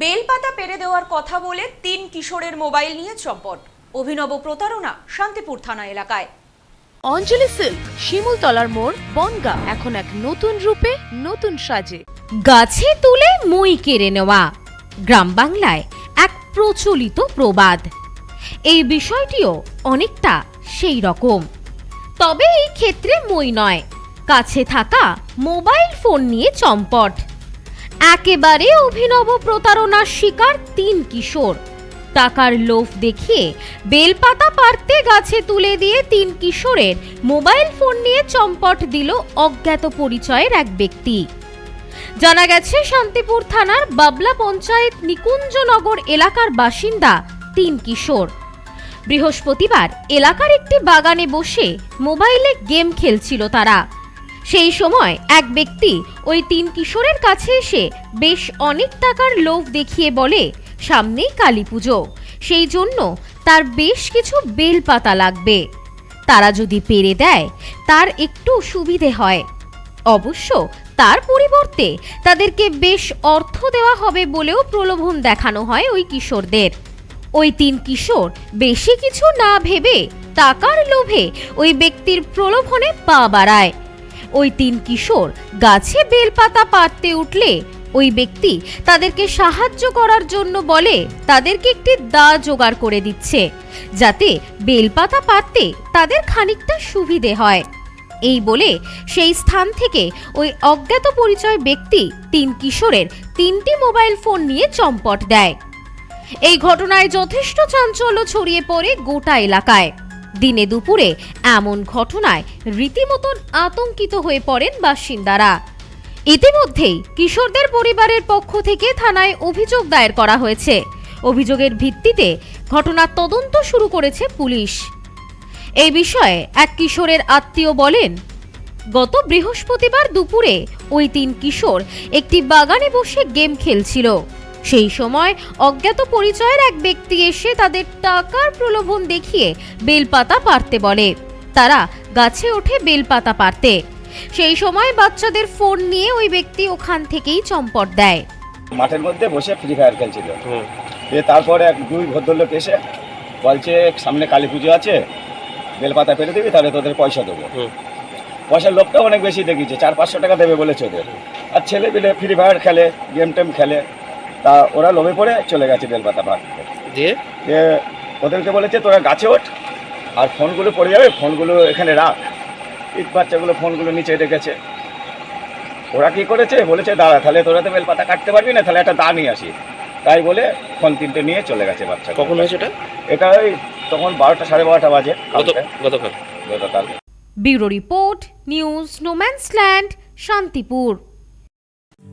বেলপাতা পেরে দেওয়ার কথা বলে তিন কিশোরের মোবাইল নিয়ে চম্পট। অভিনব প্রতারণা শান্তিপুর থানা এলাকায়। অঞ্জলি সিল্ক, শিমুলতলার মোড়, বনগা, এখন এক নতুন রূপে, নতুন সাজে। গাছে তুলে মই কেড়ে নেওয়া। গ্রাম বাংলায় এক প্রচলিত প্রবাদ। এই বিষয়টিও অনেকটা সেই রকম। তবে এই ক্ষেত্রে মই নয়। কাছে থাকা মোবাইল ফোন নিয়ে চম্পট। একেবারে অভিনব প্রতারণার শিকার তিন কিশোর। টাকার লোভ দেখিয়ে বেলপাতা পারতে গাছে তুলে দিয়ে তিন কিশোরের মোবাইল ফোন নিয়ে চম্পট দিল অজ্ঞাত পরিচয়ের এক ব্যক্তি। জানা গেছে, শান্তিপুর থানার বাবলা পঞ্চায়েত নিকুঞ্জনগর এলাকার বাসিন্দা তিন কিশোর। বৃহস্পতিবার এলাকার একটি বাগানে বসে মোবাইলে গেম খেলছিল তারা। সেই সময় এক ব্যক্তি ওই তিন কিশোরের কাছে এসে বেশ অনেক টাকার লোভ দেখিয়ে বলে, সামনেই কালী পুজো। সেই জন্য তার বেশ কিছু বেলপাতা লাগবে। তারা যদি পেরে দেয়, তার একটু সুবিধে হয়। অবশ্য তার পরিবর্তে তাদেরকে বেশ অর্থ দেওয়া হবে বলেও প্রলোভন দেখানো হয় ওই কিশোরদের। ওই তিন কিশোর বেশি কিছু না ভেবে টাকার লোভে ওই ব্যক্তির প্রলোভনে পা বাড়ায়। ওই তিন কিশোর গাছে বেলপাতা পাড়তে উঠলে ওই ব্যক্তি তাদেরকে সাহায্য করার জন্য বলে, তাদেরকে একটি দা জোগাড় করে দিচ্ছে, যাতে বেলপাতা পাড়তে তাদের খানিকটা সুবিধে হয়। এই বলে সেই স্থান থেকে ওই অজ্ঞাত পরিচয় ব্যক্তি তিন কিশোরের তিনটি মোবাইল ফোন নিয়ে চম্পট দেয়। এই ঘটনায় যথেষ্ট চাঞ্চল্য ছড়িয়ে পড়ে গোটা এলাকায়। দিনে দুপুরে এমন ঘটনায় রীতিমতন আতঙ্কিত হয়ে পড়েন বাসিন্দারা। ইতিমধ্যেই কিশোরদের পরিবারের পক্ষ থেকে থানায় অভিযোগ দায়ের করা হয়েছে। অভিযোগের ভিত্তিতে ঘটনার তদন্ত শুরু করেছে পুলিশ। এই বিষয়ে এক কিশোরের আত্মীয় বলেন, গত বৃহস্পতিবার দুপুরে ওই তিন কিশোর একটি বাগানে বসে গেম খেলছিল। সেই সময় অজ্ঞাত পরিচয়ের এক ব্যক্তি এসে তাদের টাকার প্রলোভন দেখিয়ে বেলপাতা পারতে বলে। তারা গাছে ওঠে বেলপাতা পারতে। সেই সময় বাচ্চাদের ফোন নিয়ে ওই ব্যক্তি ওখান থেকেই চম্পট দেয়। মাঠের মধ্যে বসে ফ্রি ফায়ার খেলছিল। দিয়ে তারপরে এক দুই ভদ্রলোক এসে বলছে সামনে কালী পুজো আছে বেলপাতা পেরে দিবি তাহলে তোদের পয়সা দেবো। পয়সার লোকটা অনেক বেশি দেখিয়েছে চার পাঁচশো টাকা দেবে বলেছে ওদের। আর ছেলে পেলে ফ্রি ফায়ার খেলে গেম টেম খেলে তা ওরা লোভে পড়ে চলে গেছে বেলপাতা পাড়তে দিয়ে? দিয়ে ওদেরকে বলেছে তোরা গাছে ওঠ আর ফোনগুলো পড়ে যাবে ফোনগুলো এখানে রাখ। ইট বাচ্চাগুলো ফোনগুলো নিচে রেখেছে। ওরা কি করেছে? বলেছে দাঁড়া তাহলে তোরা তো বেলপাতা কাটতে পারবি না তাহলে একটা দা নিয়ে আসি। তাই বলে ফোন তিনটে নিয়ে চলে গেছে বাচ্চা কখন হয়েছে এটা এটা ওই তখন বারোটা সাড়ে বারোটা বাজে গত গতকাল। গতকাল bureau report news no man's land Shantipur.